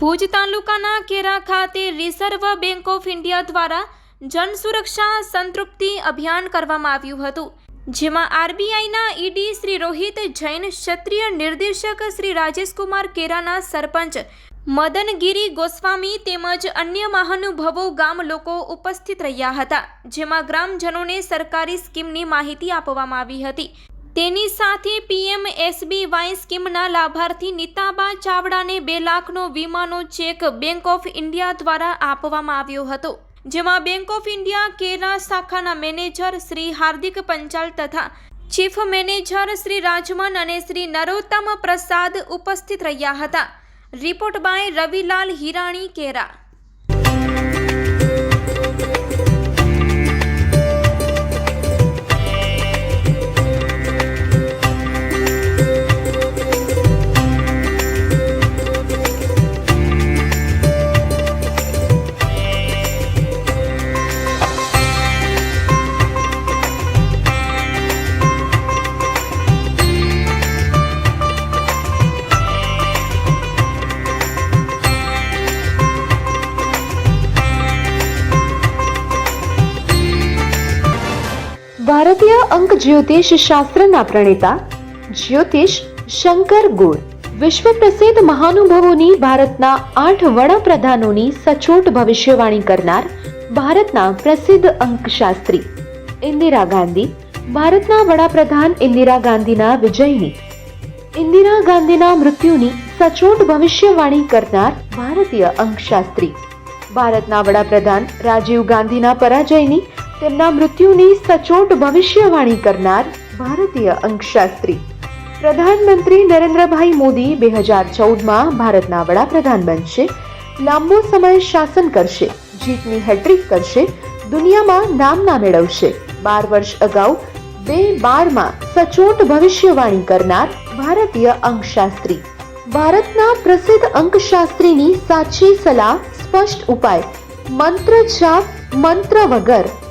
ભુજ તાલુકાના કેરા ખાતે reserve bank of India દ્વારા જન સુરક્ષા સંતૃપ્તિ અભિયાન કરવામાં આવ્યું હતું, જેમાં આરબીઆઈના ઈડી શ્રી રોહિત જૈન, ક્ષત્રિય નિર્દેશક શ્રી રાજેશકુમાર કેરાના સરપંચ મદનગીરી ગોસ્વામી તેમજ અન્ય મહાનુભવો ગામ લોકો ઉપસ્થિત રહ્યા હતા, જેમાં ગ્રામજનોને સરકારી સ્કીમની માહિતી આપવામાં આવી હતી. તેની સાથે પીએમ એસબીવાય સ્કીમના લાભાર્થી નીતાબા ચાવડાને બે લાખનો વીમાનો ચેક બેંક ઓફ ઇન્ડિયા દ્વારા આપવામાં આવ્યો હતો, જેમાં બેંક ઓફ ઇન્ડિયા કેરા શાખાના મેનેજર શ્રી હાર્દિક પંચાલ તથા ચીફ મેનેજર શ્રી રાજમન અને શ્રી નરોત્તમ પ્રસાદ ઉપસ્થિત રહ્યા હતા. રિપોર્ટ બાય રવિલાલ હિરાણી કેરા ભારતીય અંક જ્યોતિષ શાસ્ત્રના પ્રણેતા જ્યોતિષ શંકર ગોળ. વિશ્વ પ્રસિદ્ધ મહાનુભાવોની ભારતના આઠ વડાપ્રધાનોની સચોટ ભવિષ્યવાણી કરનાર ભારતના પ્રસિદ્ધ અંકશાસ્ત્રી ઇન્દિરા ગાંધી, ભારતના વડાપ્રધાન ઇન્દિરા ગાંધીના વિજયની, ઇન્દિરા ગાંધીના મૃત્યુની સચોટ ભવિષ્યવાણી કરનાર ભારતીય અંકશાસ્ત્રી, ભારતના વડાપ્રધાન રાજીવ ગાંધીના પરાજયની તેમના મૃત્યુની સચોટ ભવિષ્યવાણી કરનાર ભારતીય અંકશાસ્ત્રી. પ્રધાનમંત્રી નરેન્દ્રભાઈ મોદી બે હજાર ચૌદમાં ભારતના વડાપ્રધાન બનશે. લાંબો સમય શાસન કરશે. જીતની હેટ્રિક કરશે. દુનિયામાં નામના મેળવશે. બાર વર્ષ અગાઉ બે બારમાં સચોટ ભવિષ્યવાણી કરનાર ભારતીય અંકશાસ્ત્રી. ભારતના પ્રસિદ્ધ અંકશાસ્ત્રીની સાચી સલાહ સ્પષ્ટ ઉપાય. મંત્ર છાપ મંત્ર વગર